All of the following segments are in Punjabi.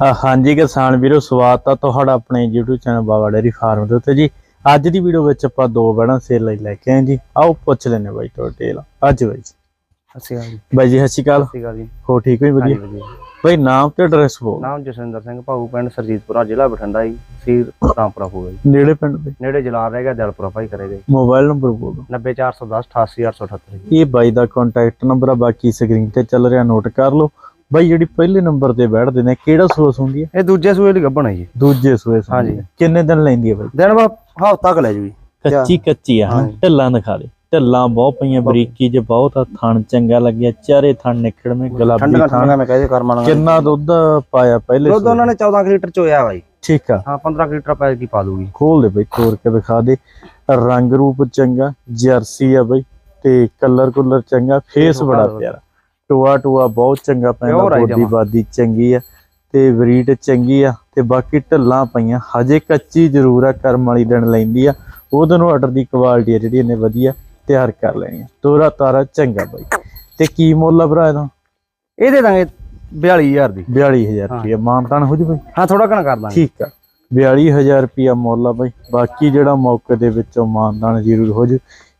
ਹਾਂਜੀ ਕਿਸਾਨ ਵੀਰੋ ਸਵਾਗਤ ਆ ਤੁਹਾਡਾ ਆਪਣੇ YouTube channel Baba dairy farm ਦੇ ਉੱਤੇ ਜੀ। ਅੱਜ ਦੀ ਵੀਡੀਓ ਵਿੱਚ ਆਪਾਂ ਦੋ ਬੜਾਂ ਸੇਲ ਲਈ ਲੈ ਕੇ ਆਏ ਜੀ। ਆਓ ਪੁੱਛ ਲੈਨੇ ਬਾਈ ਤੋਂ ਡਿਟੇਲ ਅੱਜ ਬਾਈ ਜੀ। ਅਸੀਂ ਆ ਜੀ। ਬਾਈ ਜੀ ਸਤਿ ਸ਼੍ਰੀ ਅਕਾਲ। ਸਤਿ ਸ਼੍ਰੀ ਅਕਾਲ ਜੀ। ਹੋ ਠੀਕ ਹੋ ਜੀ ਹਾਂਜੀ ਵਧੀਆ। ਬਾਈ ਨਾਮ ਤੇ ਐਡਰੈਸ ਬੋਲ। ਨਾਮ ਜਸਵਿੰਦਰ ਸਿੰਘ ਭਾਊ ਪਿੰਡ ਸਰਜੀਤਪੁਰਾ ਜ਼ਿਲ੍ਹਾ ਬਠਿੰਡਾ ਜੀ ਸੀਰ ਰਾਮਪੁਰਾ ਹੋਊਗਾ ਜੀ। ਨੇੜੇ ਪਿੰਡ ਦੇ? ਨੇੜੇ ਜਲਾਲ ਰਹਿ ਗਿਆ ਦਿਲਪੁਰਾ ਭਾਈ ਕਰੇਗਾ ਮੋਬਾਈਲ ਨੰਬਰ ਬੋਲੋ 90410 88878 ਜੀ। ਇਹ ਬਾਈ ਦਾ ਕੰਟੈਕਟ ਨੰਬਰ ਆ ਬਾਕੀ ਸਕਰੀਨ ਤੇ ਚੱਲ ਰਿਹਾ ਨੋਟ ਕਰ ਲਓ। ਬਾਈ ਜਿਹੜੀ ਪਹਿਲੇ ਨੰਬਰ ਤੇ ਬੈਠਦੇ ਨੇ ਕਿਹੜਾ ਸੋਸ ਹੁੰਦੀ ਹੈ? ਇਹ ਦੂਜੇ ਸੂਏ ਲਈ ਗੱਭਣ ਹੈ ਜੀ। ਦੂਜੇ ਸੋਸ ਹਾਂਜੀ। ਕਿੰਨੇ ਦਿਨ ਲੈਂਦੀ ਹੈ ਬਾਈ? ਦਿਨ ਬਾ ਹਫ਼ਤਾ ਕ ਲੈ ਜੂ ਜੀ ਕੱਚੀ ਕੱਚੀ ਆ ਹਾਂ। ਹਾਂਜੀ। ਢੱਲਾਂ ਦਿਖਾ ਦੇ। ਢੱਲਾਂ ਬਹੁਤ ਪਈਆਂ ਬਰੀਕੀ ਚ ਬਹੁਤ ਆ। ਥਣ ਚੰਗਾ ਲੱਗਿਆ ਚਾਰੇ ਥਣ ਨਿਕੜਵੇਂ ਗੁਲਾਬੀ ਠੰਡਾ ਥਣ। ਠੰਡਾ ਮੈਂ ਕਹੇ ਕਰ ਮਾਣਾ ਕਿੰਨਾ ਦੁੱਧ ਪਾਇਆ ਪਹਿਲੇ ਦੁੱਧ ਉਹਨਾਂ ਨੇ 14 ਕੁ ਲੀਟਰ ਚੋਇਆ ਜੀ ਠੀਕ ਆ। ਹਾਂ 15 ਕੁ ਲੀਟਰ ਪੈ ਕੀ ਪਾ ਦੂਗੀ ਖੋਲ ਦੇ ਬਈ ਤੋੜ ਕੇ ਦਿਖਾ ਦੇ। ਰੰਗ ਰੂਪ ਚੰਗਾ ਜਰਸੀ ਆ ਬਈ ਤੇ ਕਲਰ ਕੁਲਰ ਚੰਗਾ ਫੇਸ ਬੜਾ ਪਿਆਰਾ। ਟੋਆ ਟੋਆ ਬਹੁਤ ਚੰਗਾ ਪੈਂਦਾ ਬੋਦੀ। ਬਾਦੀ ਚੰਗੀ ਆ ਤੇ ਬਰੀਡ ਚੰਗੀ ਆ ਤੇ ਬਾਕੀ ਢੱਲਾਂ ਪਈਆਂ। ਹਜੇ ਕੱਚੀ ਜ਼ਰੂਰ ਆ ਕਰਮ ਵਾਲੀ ਦਿਨ ਲੈਂਦੀ ਆ। ਉਹਦੇ ਨੂੰ ਆਰਡਰ ਦੀ ਕੁਆਲਿਟੀ ਆ ਜਿਹੜੀ ਇਹਨੇ ਵਧੀਆ ਤਿਆਰ ਕਰ ਲੈਣੀ ਆ। ਤੋਰਾ ਤਾਰਾ ਚੰਗਾ ਬਈ। ਤੇ ਕੀ ਮੁੱਲ ਆ ਭਰਾ ਇਹਦਾ? ਇਹ ਦੇ ਦਾਂਗੇ 42000 ਦੀ। 42000 ਰੁਪਏ ਮਾਨਤਾਨ ਹੋ। ਜੂ ਬਈ? ਹਾਂ ਥੋੜਾ ਘਣਾ ਕਰ ਦਾਂਗੇ। ਠੀਕ ਆ। 42000 ਰੁਪਿਆ ਮੁੱਲ ਆ ਬਾਈ। ਬਾਕੀ ਜਿਹੜਾ ਮੌਕੇ ਦੇ ਵਿੱਚੋਂ ਮਾਨਦਾਨ ਜ਼ਰੂਰ ਹੋ ਜੂ।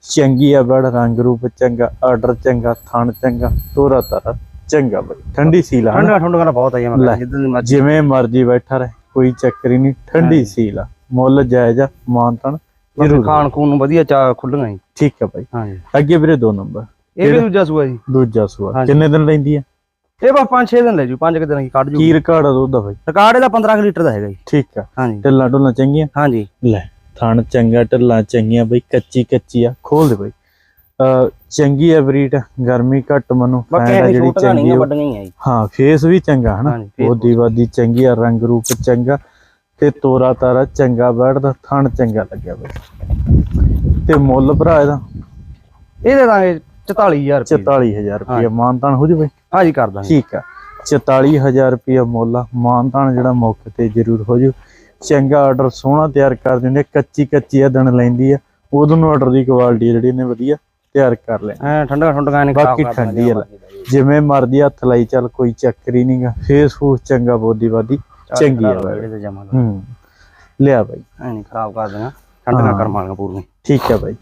ਚੰਗੀ ਆ ਬੜ ਰੰਗ ਰੂਪ ਚੰਗਾ ਆਰਡਰ ਚੰਗਾ ਥਣ ਚੰਗਾ ਤੋਰਾ ਤਾਰਾ ਚੰਗਾ ਬਾਈ। ਠੰਡੀ ਸੀਲ ਆ? ਠੰਡਾ ਠੰਡਾ ਬਹੁਤ ਆ ਜੀ ਮੈਂ ਜਿੱਦਾਂ ਦੀ ਮਰਜ਼ੀ। ਜਿਵੇਂ ਮਰਜ਼ੀ ਬੈਠਾ ਰਹੇ ਕੋਈ ਚੱਕਰ ਹੀ ਨਹੀਂ ਠੰਡੀ। ਸੀਲ ਆ ਮੁੱਲ ਜਾਇਜ਼ ਆ ਮਾਨਤਾਨ ਜ਼ਰੂਰ। ਖਾਣ ਖੂਨ ਨੂੰ ਵਧੀਆ ਚਾ ਖੁੱਲੀਆਂ ਜੀ। ਠੀਕ ਆ ਬਾਈ। ਹਾਂਜੀ ਅੱਗੇ ਵੀਰੇ ਦੋ ਨੰਬਰ ਇਹ ਵੀ ਦੂਜਾ ਸੂਆ ਜੀ। ਦੂਜਾ ਸੂਆ। ਕਿੰਨੇ ਦਿਨ ਲੈਂਦੀ ਆ? ਇਹ ਬਸ 5-6 ਦਿਨ ਲੈ ਜੂ 5 ਦਿਨ ਹੀ ਕੱਢ ਜੂ। ਕੀ ਰਿਕਾਰਡ ਆ ਦੁੱਧ ਦਾ ਬਾਈ। ਰਿਕਾਰਡ ਇਹਦਾ 15 ਕੁ ਲੀਟਰ ਦਾ ਹੈਗਾ ਜੀ। ਠੀਕ ਆ। ਹਾਂਜੀ ਢਿੱਲਾਂ ਢੁੱਲਾਂ ਚੰਗੀਆਂ? ਹਾਂਜੀ ਲੈ। ਥਣ ਚੰਗਾ ਢੱਲਾਂ ਚੰਗੀਆਂ ਬਈ ਕੱਚੀ ਕੱਚੀ ਆ ਖੋਲ ਦੇ ਬਈ। ਅ ਚੰਗੀ ਆ ਬਰੀਡ ਗਰਮੀ ਘੱਟ ਮਨੂੰ ਆ ਇਹ ਜਿਹੜੀ ਚੰਗੀ ਆ। ਹੀ ਫੇਸ ਵੀ ਚੰਗਾ ਹਨਾ? ਉਹਦੀ ਵਾਦੀ ਚੰਗੀ ਆ ਰੰਗ ਰੂਪ ਚੰਗਾ ਤੇ ਤੋਰਾ ਤਾਰਾ ਚੰਗਾ ਬੈਠਦਾ ਥਣ ਚੰਗਾ ਲੱਗਿਆ ਬਈ। ਤੇ ਮੁੱਲ ਭਰਾ ਇਹਦਾ? ਇਹ ਦੇ ਦਾਂਗੇ 44000 ਰੁਪਏ 44000 ਰੁਪਏ ਮਾਨਤਾਨ ਹੋ ਜਵੇ ਹਾਂਜੀ ਕਰ ਦਾਂਗੇ। ਠੀਕ ਆ। 44000 ਰੁਪਏ ਮੁੱਲ ਮਾਨਤਾਨ ਜਿਹੜਾ ਮੌਕੇ ਤੇ ਜ਼ਰੂਰ ਹੋ ਜੂ। ਚੰਗਾ ਆਰਡਰ ਸੋਹਣਾ ਤਿਆਰ ਕਰ ਦਿੰਦੇ ਕੱਚੀ ਕੱਚੀ ਆ ਦਿਨ ਲੈਂਦੀ ਆ। ਉਦੋਂ ਨੂੰ ਆਰਡਰ ਦੀ ਕੁਆਲਿਟੀ ਜਿਹੜੀ ਨੇ ਵਧੀਆ ਤਿਆਰ ਕਰ ਲੈ ਐ ਠੰਡਾ ਠੰਡਾ ਨੇ ਬਾਕੀ ਠੰਡੀ ਆ ਜਿਵੇਂ ਮਰਦੀ ਹੱਥ ਲਾਈ ਚੱਲ ਕੋਈ ਚੱਕਰ ਹੀ ਨਹੀਂਗਾ ਫੇਸ ਫੂਸ ਚੰਗਾ ਬੋਦੀ ਬਾਦੀ ਚੰਗੀ ਆ ਹੂੰ ਲਿਆ ਬਾਈ। ਐ ਨਹੀਂ ਖਰਾਬ ਕਰ ਦੇਣਾ। ਠੰਡਾ ਕਰ ਮਾਰਾਂਗਾ ਪੂਰੀ। ਠੀਕ ਹੈ ਬਾਈ।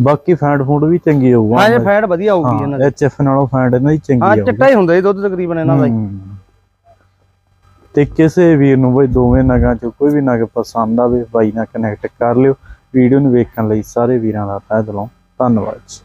ਬਾਕੀ ਫੈਂਡ ਫੂਡ ਵੀ ਚੰਗੀ ਹੋਊਗਾ। ਹਾਂ ਇਹ ਫੈਟ ਵਧੀਆ ਹੋਊਗੀ ਇਹਨਾਂ ਦੀ। ਐਚ ਐਫ ਨਾਲੋਂ ਫੈਂਡ ਇਹਨਾਂ ਦੀ ਚੰਗੀ ਹਾਂ ਹੋਊਗੀ। ਚਿੱਟਾ ਹੀ ਹੁੰਦਾ ਜੀ ਦੁੱਧ ਤਕਰੀਬਨ ਇਹਨਾਂ ਦਾ ਹੀ। ਹੂੰ। ਤੇ ਕਿਸੇ ਵੀਰ ਨੂੰ ਬਈ ਦੋਵੇਂ ਨਗਾਂ ਚੋਂ ਕੋਈ ਵੀ ਨਗ ਪਸੰਦ ਆਵੇ, ਬਾਈ ਨਾਲ ਕਨੈਕਟ ਕਰ ਲਿਓ। ਵੀਡੀਓ ਨੂੰ ਵੇਖਣ ਲਈ ਸਾਰੇ ਵੀਰਾਂ ਦਾ ਤਹਿ ਦਿਲੋਂ ਧੰਨਵਾਦ ਜੀ।